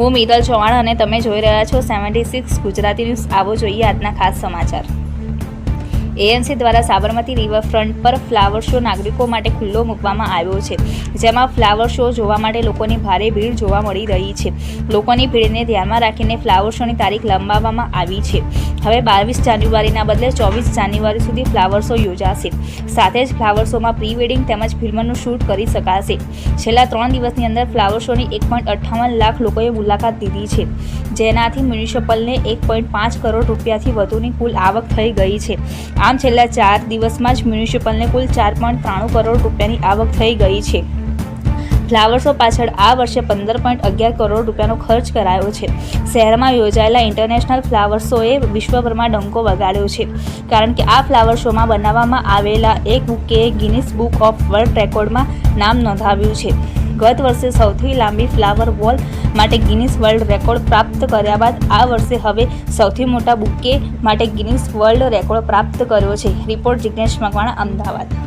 હું મિતલ ચૌહાણ અને તમે જોઈ રહ્યા છો સેવન્ટી સિક્સ ગુજરાતી ન્યૂઝ. આવો જોઈએ આજના ખાસ સમાચાર. એએનસી દ્વારા સાબરમતી રિવરફ્રન્ટ પર ફ્લાવર શો નાગરિકો માટે ખુલ્લો મૂકવામાં આવ્યો છે. જેમાં ફ્લાવર શો જોવા માટે લોકોની ભારે ભીડ જોવા મળી રહી છે. લોકોની ભીડને ધ્યાનમાં રાખીને ફ્લાવર શોની તારીખ લંબાવવામાં આવી છે. હવે બાવીસ જાન્યુઆરીના બદલે ચોવીસ જાન્યુઆરી સુધી ફ્લાવર શો યોજાશે. સાથે જ ફ્લાવર શોમાં પ્રી વેડિંગ તેમજ ફિલ્મનું શૂટ કરી શકાશે. છેલ્લા ત્રણ દિવસની અંદર ફ્લાવર શોની એક પોઈન્ટ અઠ્ઠાવન લાખ લોકોએ મુલાકાત લીધી છે. જેનાથી મ્યુનિસિપલને એક પોઈન્ટ પાંચ કરોડ રૂપિયાથી વધુની કુલ આવક થઈ ગઈ છે. આમ છેલ્લા ચાર દિવસમાં જ મ્યુનિસિપલને કુલ ચાર પોઈન્ટ ત્રાણું કરોડ રૂપિયાની આવક થઈ ગઈ છે. ફ્લાવર શો પાછળ આ વર્ષે પંદર પોઈન્ટ અગિયાર કરોડ રૂપિયાનો ખર્ચ કરાયો છે. શહેરમાં યોજાયેલા ઇન્ટરનેશનલ ફ્લાવર શોએ વિશ્વભરમાં ડંકો વગાડ્યો છે. કારણ કે આ ફ્લાવર શોમાં બનાવવામાં આવેલા એક bouquet Guinness book of world રેકોર્ડમાં નામ નોંધાવ્યું છે. ગત વર્ષે સૌથી લાંબી ફ્લાવર વોલ માટે ગિનિસ વર્લ્ડ રેકોર્ડ પ્રાપ્ત કર્યા બાદ આ વર્ષે હવે સૌથી મોટા બુકે માટે ગિનિસ વર્લ્ડ રેકોર્ડ પ્રાપ્ત કર્યો છે. રિપોર્ટ જિગ્નેશ મકવાણા, અમદાવાદ.